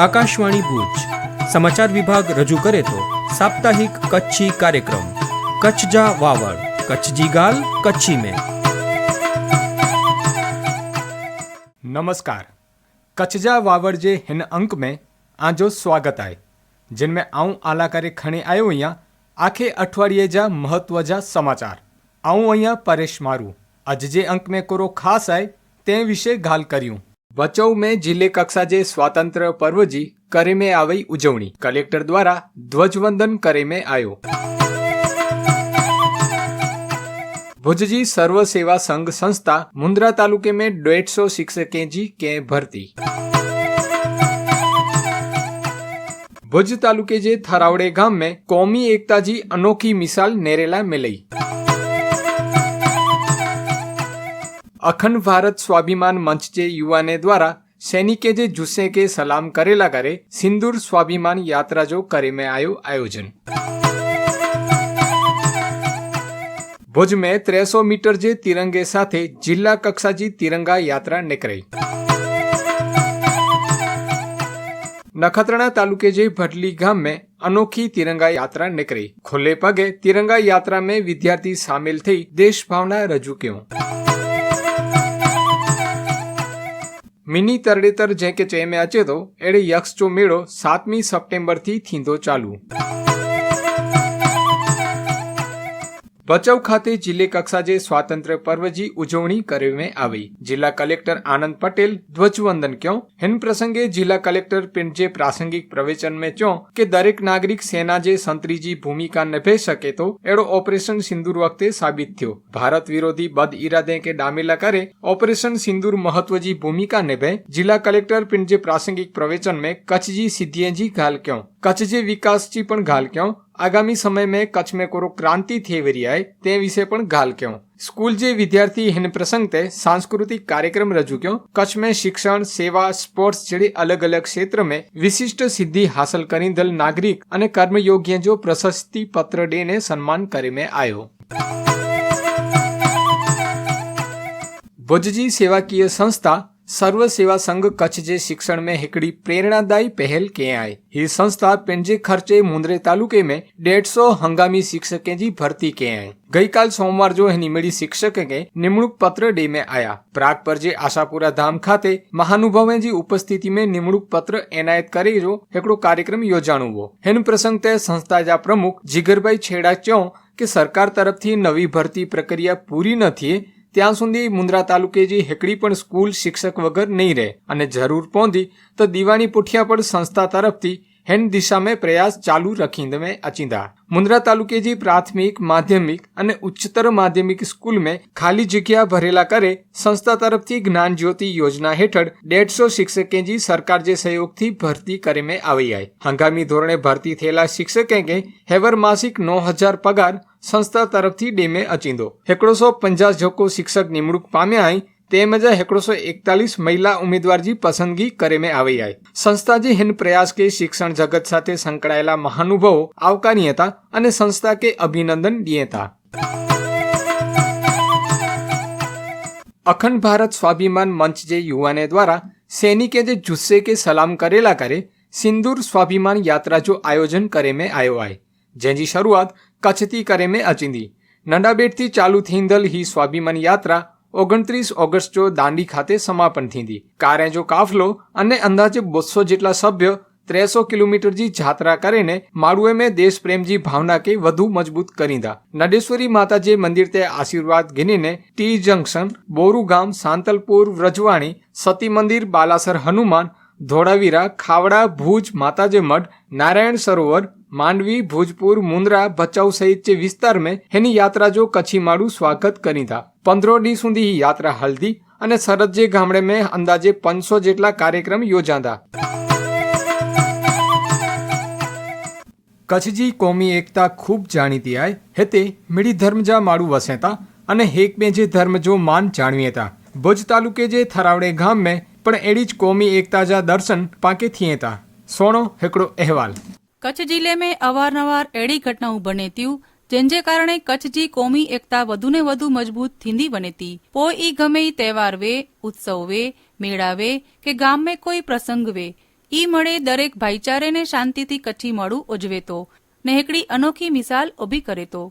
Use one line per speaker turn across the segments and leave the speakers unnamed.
આકાશવાણી ભુજ સમાચાર વિભાગ રજૂ કરે તો સાપ્તાહિક કચ્છી કાર્યક્રમ કચ્છ જા વાવડ કચ્છજી ગાલ કચ્છી में
नमस्कार कचजा वावर जे हिन अंक में आजो स्वागत आहे जिन में आऊं आला करे खणी आयो आहियां आखे अठवाड़िए जा महत्व जा समाचार आऊं आहियां परेश मारू अॼु जे अंक में कोरो ख़ासि आहे तंहिं विषय ॻाल्हि करियूं ભચાઉ મેં જિલ્લે કક્ષાજે સ્વાતંત્ર પર્વજી કરે મેં આવી ઉજવણી. કલેક્ટર દ્વારા ધ્વજવંદન કરે મેં આવ્યો ભુજજી સર્વ સેવા સંઘ સંસ્થા મુન્દ્રા તાલુકે મેં દોઢસો શિક્ષકેજી કે ભરતી. ભુજ તાલુકે જે થરાવડે ગામ મેં કોમી એકતાજી અનોખી મિસાલ નેરેલા મેલઈ. અખંડ ભારત સ્વાભિમાન મંચ જે યુવાને દ્વારા સૈનિકે જે જુસ્સે કે સલામ કરેલા કરે સિંદૂર સ્વાભિમાન યાત્રા જો કરે મેં આયો આયોજન. ભુજ મેં ત્રેસો મીટર જે તિરંગે સાથે જિલ્લા કક્ષાજી તિરંગા યાત્રા નીકળી. નખત્રાણા તાલુકે જે ભટલી ગામ મેં અનોખી તિરંગા યાત્રા નીકળી. ખુલ્લે પગે તિરંગા યાત્રા મેં વિદ્યાર્થી સામેલ થઈ દેશ ભાવના રજૂ કર્યું ಮಿನಿ ತರಡಿತರ್ ಜೇಕೆ ಚೇಮೆ ಅಚೆದೋ ಎಡೆ ಯಕ್ಷ ಚೋ ಮೇಳೋ ಸಾತ್ಮಿ ಸೆಪ್ಟೆಂಬರ್ ಥಿ ಥೀಂದೋ ಚಾಲು ભચાઉ ખાતે જિલ્લે કક્ષા જે સ્વાતંત્ર્ય પર્વજી ઉજવણી કરવામાં આવી. જિલ્લા કલેક્ટર આનંદ પટેલ ધ્વજવંદન ક્યો. હિન પ્રસંગે જિલ્લા કલેક્ટર पिंड જે પ્રાસંગિક પ્રવચન મેં ચો કે દરેક નાગરિક સેના જે સંતરીજી ભૂમિકા નિભે શકે તો એડો ઓપરેશન સિંદૂર વખતે સાબિત થયો. ભારત વિરોધી બદ ઇરાદે કે ડામેલા કરે ઓપરેશન સિંદૂર મહત્વજી ભૂમિકા નિભે જિલ્લા કલેક્ટર पिंड જે પ્રાસંગિક પ્રવચન મેં કચ્છજી સિદ્ધિએજી ઘાલ ક્યો. કચ્છ જે વિકાસજી પણ ઘાલ ક્યો. આગામી સમય में कच्छ में कोरो क्रांति थिए वरी आहे તે વિશે પણ ગાલ ક્યો સ્કૂલ જે વિદ્યાર્થી હિન પ્રસંગ તે सांस्कृतिक कार्यक्रम रजू क्यों कच्छ में शिक्षण सेवा स्पोर्ट्स जड़े अलग अलग क्षेत्र में विशिष्ट सिद्धि हासिल करींदल नागरिक અને કર્મયોગ્ય જો પ્રશસ્તિ પત્ર દેને સન્માન કરે में आयो ભુજજી સેવાકીય સંસ્થા सर्व सेवा संघ कच्छ जे शिक्षण में हिकड़ी प्रेरणादायी पहल कई आहे हीअ संस्था पंहिंजे ख़र्चे मुंद्रे तालुके में डेढ़ सौ हंगामी शिक्षक जी भर्ती कई आहे गई काल सोमवार जो हिन मिड़ी शिक्षक के निमणूक पत्र डे में आया प्राग पर जे आशापुरा धाम खाते महानुभाव जी उपस्थिति में निमणूक पत्र एनायत करे जो हिकिड़ो कार्यक्रम योजाणो हो हिन प्रसंग ते संस्था जा प्रमुख जिगर भाई छेड़ा चयो की सरकार तरफ थी नवी भर्ती प्रक्रिया पूरी न थिए ત્યાં સુધી મુન્દ્રા તાલુકે જે હેકડી પણ સ્કૂલ શિક્ષક વગર નહીં રહે અને જરૂર પહોંચી તો દિવાણી પુઠિયા પણ સંસ્થા તરફથી हिन दिशा में प्रयास चालू रखींद में अचींदा मुंद्रा तालुके जी प्राथमिक माध्यमिक अने उच्चतर माध्यमिक स्कूल में खाली जग्या भरेला करे સંસ્થા તરફથી જ્ઞાન જ્યોતિ યોજના હેઠળ દેઢસો શિક્ષકે જી સરકાર જે સહયોગથી ભરતી કરીને આવી આય. હંગામી ધોરણે ભરતી થયેલા શિક્ષકે હેવર માસિક નવ હજાર પગાર સંસ્થા તરફથી ડેમે અચીંદો. એકડોસો પંચાસ જોકો શિક્ષક નિમણૂક પામ્યા આય તેમજ એકસો એકતાલીસ મહિલા ઉમેદવારજી પસંદગી કરેમે આવી આવી સંસ્થાજી હિન પ્રયાસ કે શિક્ષણ જગત સાથે સંકળાયેલા મહાનુભાવો આવકારી હતા અને સંસ્થા કે અભિનંદન દિયે હતા અખંડ ભારત સ્વાભિમાન મંચ જે યુવાને દ્વારા સૈનિકે જે જુસ્સે કે સલામ કરેલા કરે, સિંદૂર સ્વાભિમાન યાત્રા જો આયોજન કરે મેં આયો આય જેની શરૂઆત કચ્છથી કરે મેં અચિંદી નડાબેટથી ચાલુ થીંદલ હી સ્વાભિમાન યાત્રા ઓગણત્રીસ ઓગસ્ટ જો દાંડી ખાતે સમાપન થીંદી કારેજો કાફલો અને અંદાજે બસો જેટલા સભ્ય ત્રેસો કિલોમીટર જી જાત્રા કરીને માળુએ મેં દેશ પ્રેમજી ભાવના કે વધુ મજબૂત કરીદા નડેશ્વરી માતાજી મંદિર તે આશીર્વાદ ગીનીને ટી જંકશન બોરુગામ સાંતલપુર, વ્રજવાણી સતી મંદિર બાલાસર હનુમાન, ધોળાવીરા, ખાવડા, ભુજ, માતાજી મઠ નારાયણ સરોવર मांडवी भोजपुर मुंद्रा बचाऊ सहित के विस्तार में हेनी यात्रा जो कच्छी माड़ू स्वागत करी था पंद्रह डी सुधी ही यात्रा हल थी અને સરદજે ગામડે મેં અંદાજે પાંચસો જેટલા કાર્યક્રમ યોજાતા. કચ્છજી કોમી એકતા ખૂબ જાણીતી આય, હેતે મીડી ધર્મજા માળું વસેતા અને હેક મેં જે ધર્મ જો માન જાણવીએતા. ભુજ તાલુકે જે થરાવડે ગામ મેં, પણ એડી જ કોમી એકતા જા દર્શન પાકે થિયેતા. સોણો હેકડો અહેવાલ.
कच्छ जिले में अवारनवार अहिड़ी घटनाऊं बने थियूं जंहिंजे कारण कच्छ जी क़ौमी एकता वधू વધુ મજબૂત मज़बूत थींदी वञे थी पोइ ई વે ई વે वे उत्सव કે ગામ में કોઈ પ્રસંગ વે, ઈ મળે દરેક ભાઈચારે ને શાંતિથી કચ્છી મળું ઉજવે તો, ને હિકડી અનોખી મિસાલ ઊભી કરે તો.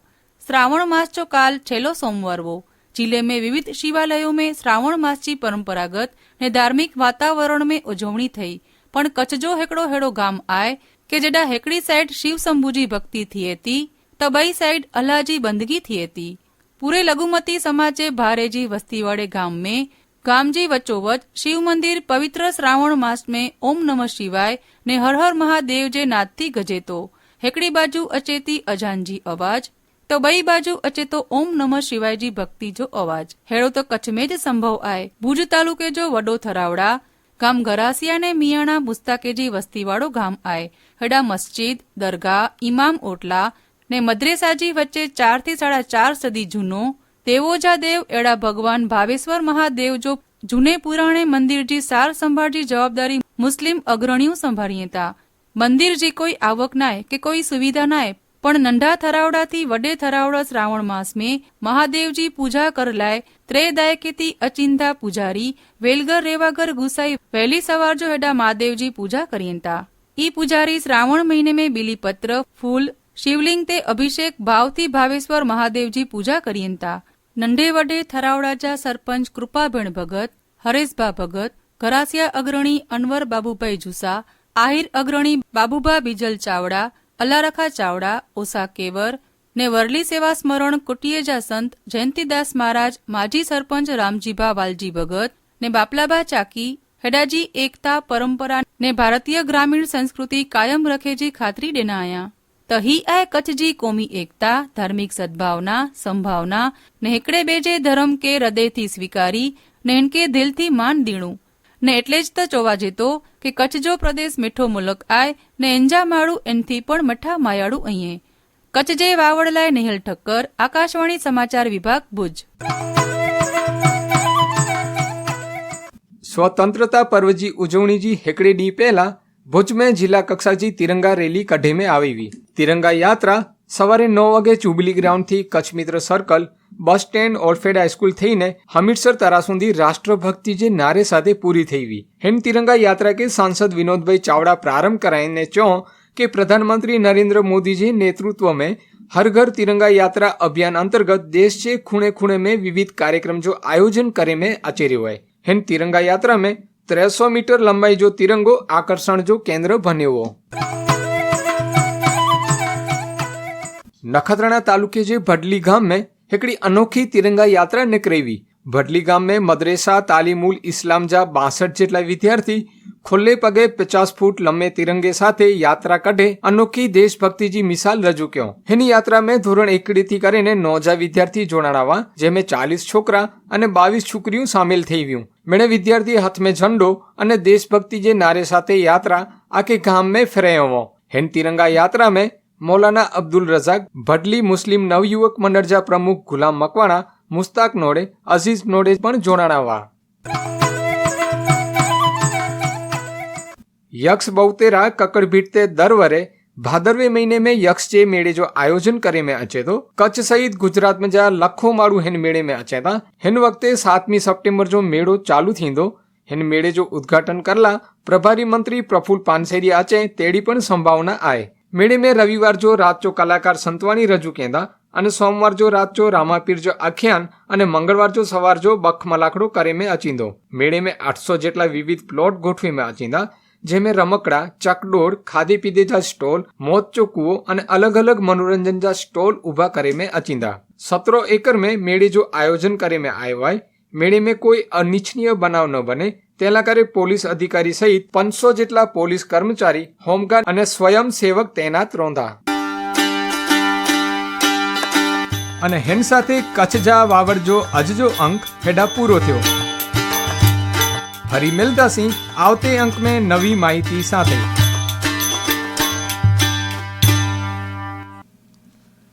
શ્રાવણ માસ જો કાલ છેલ્લો સોમવાર વો. જિले में विविध શિવાલયો में શ્રાવણ માસની પરંપરાગત ને ધાર્મિક વાતાવરણ में ઉજવણી થઈ, પણ કચ્છ જો હેકડો હેડો ગામ આય કે જેડા હેકડી સાઈડ શિવ શંભુજી ભક્તિથી હતી, તબઈ સાઈડ અલ્હાજી બંદગીથી હતી. પૂરે લઘુમતી સમાજે ભારેજી વસ્તી વડે ગામ મેં ગામજી વચ્ચોવચ શિવ મંદિર પવિત્ર શ્રાવણ માસ મેં ઓમ નમઃ શિવાય ને હર હર મહાદેવ જે નાદથી ગજેતો. હેકડી બાજુ અચેતી અજાનજી અવાજ તો બઈ બાજુ અચેતો ઓમ નમઃ શિવાયજી ભક્તિ જો અવાજ. હેડો તો કચ્છ મેં જ સંભવ આય. ભુજ તાલુકે જો વડો થરાવડા ગામ ગરાસિયા ને મિયાણા મુસ્તાકેજી વસ્તીવાળો ગામ આય. હેડા મસ્જિદ, દરગાહ ઇમામ ઓટલા ને મદ્રેસાજી વચ્ચે ચારથી સાડા ચાર સદી જૂનો દેવોજા દેવ એડા ભગવાન ભાવેશ્વર મહાદેવ જો જૂને પુરાણે મંદિરજી સાર સંભાળજી જવાબદારી મુસ્લિમ અગ્રણીઓ સંભાળી હતા મંદિરજી કોઈ આવક નાય કે કોઈ સુવિધા નાય પણ નંઢા થરાવડાથી વડે થરાવડા શ્રાવણ માસમે મહાદેવજી પૂજા કરલાય લાય ત્રે દાયકેથી અચિંતા પૂજારી વેલગર રેવાગર ગુસાઈ વહેલી સવાર જો હેડા મહાદેવજી પૂજા કરીયંતા. ઈ પૂજારી શ્રાવણ મહિને में બિલીપત્ર, ફૂલ, શિવલિંગ તે અભિષેક ભાવથી ભાવેશ્વર મહાદેવજી પૂજા કરીયંતા. નંઢે વડે થરાવડાજા સરપંચ કૃપાબેન ભગત, હરેશભા ભગત, ઘરાસિયા અગ્રણી અનવર બાબુભાઈ જુસા, આહિર અગ્રણી બાબુભા બીજલ ચાવડા અલ્લારખા ચાવડા, ઓસા કેવર ને વરલી સેવા સ્મરણ કુટિયેજા સંત જયંતિદાસ મહારાજ, માજી સરપંચ રામજીભા વાલજી ભગત ને બાપલાબા ચાકી, હેડાજી એકતા પરંપરા ને ભારતીય ગ્રામીણ સંસ્કૃતિ કાયમ રખેજી ખાતરી દેનાયા. તહી આ કચ્છજી કોમી એકતા, ધાર્મિક સદભાવના, સંભાવના ને હેકડે બેજે ધર્મ કે હૃદયથી સ્વીકારી ને ઇનકે દિલથી માન દીણું. ને એટલે જ તો જોવા તો કે કચ્છ પ્રદેશ મીઠો મુલક આય ને એન્જામાળું એનથી પણ મઠા માયાળું અહીંયા. કચ્છજે વાવડલાય નિહિલ ઠક્કર, આકાશવાણી સમાચાર વિભાગ, ભુજ.
સ્વતંત્રતા પર્વજી ઉજવણીજી હેકડેડી પહેલા ભુજમાં જિલ્લા કક્ષાજી તિરંગા રેલી કઢેમે આવી તિરંગા યાત્રા સવારે નવ વાગે ચુબલી ગ્રાઉન્ડથી કચ્છ મિત્ર સર્કલ બસ સ્ટેન્ડ ઓરફેડ હાઈસ્કૂલ થઈને હમીરસર તરા સુધી રાષ્ટ્રભક્તિ જે નારે સાથે પૂરી થઈ हुई हिन तिरंगा यात्रा के सांसद विनोद भाई चावड़ा प्रारंभ कराईने चयो कि प्रधानमंत्री नरेंद्र मोदी जी नेतृत्व में हर घर तिरंगा यात्रा अभियान अंतर्गत देश के खूणे खूणे में विविध कार्यक्रम जो आयोजन करे में अचे रहियो है हिन तिरंगा यात्रा में 300 मीटर लंबाई जो तिरंगो आकर्षण जो केंद्र बन्यो हो नखत्राणा तालुके जे भडली गांव में हिकिड़ी अनोखी तिरंगा यात्रा निकिरी हुई भडली गांव में मदरेसा तालीमुल इस्लाम जा बासठ જેટલા વિદ્યાર્થી ખુલ્લે પગે પચાસ ફૂટ લંબે તિરંગે સાથે યાત્રા કઢે અનોખી દેશભક્તિજી મિસાલ રજૂ કર્યો એની યાત્રા મેં ધોરણ એકડીથી કરીને નોજા વિદ્યાર્થી જોડાણાવા જેમે ચાલીસ છોકરા અને બાવીસ છોકરીઓ સામેલ થઈ ગયું મેળે વિદ્યાર્થી હાથ में झंडो અને દેશભક્તિ જે નારે સાથે યાત્રા આખે ગામ में ફેરયો હેન તિરંગા યાત્રા में મૌલાના અબ્દુલ રઝાક ભડલી મુસ્લિમ નવયુવક મનરજા પ્રમુખ ગુલામ મકવાણા મુસ્તાક નોડે અઝીઝ નોડે પણ જોડાણાવા યક્ષ બહુતેરા કકડ ભીટતે દર વરે ભાદરવે મહિને મેં यक्ष जे मेड़े जो आयोजन करे में अचे थो कच्छ सहित गुजरात में जा लखो माण्हू हिन मेड़े में अचे था हिन वक़्तु सातमी सेप्टेम्बर जो मेड़ो चालू थींदो हिन मेड़े जो उद्घाटन करला प्रभारी मंत्री प्रफुल्ल पानसेरिया अचे तहिड़ी पिणु संभावना आहे मेड़े में रविवार जो रात जो कलाकार संतवाणी रजू केंदा અને સોમવાર જો રાત જો રામાપીર જો આખ્યાન અને મંગળવાર જો સવાર જો બખ મલાકડો કરે મેં અચિંદો. મેળે મેં આઠસો જેટલા વિવિધ પ્લોટ ગોઠવી મેં અચિંદા, જે મેં રમકડા, ચકડોળ, ખાધી પીધે જા સ્ટોલ, મોત ચો કુવો અને અલગ અલગ મનોરંજન જા સ્ટોલ ઊભા કરે મેં અચિંદા. સત્રો એકર મેં મેળે જો આયોજન કરે મેં આયવાય, મેળે મેં કોઈ અનિચ્છનીય બનાવ ન બને તેના કરે પોલીસ અધિકારી સહિત પાંચસો જેટલા પોલીસ કર્મચારી, હોમગાર્ડ અને સ્વયંસેવક તૈનાત રોંધા. અને હેન સાથે કચ્છ જા વાવરજો, અજજો અંક હેડા પૂરો થયો. ફરી મિલતા સિંહ આવતે અંક મેં નવી માહિતી સાથે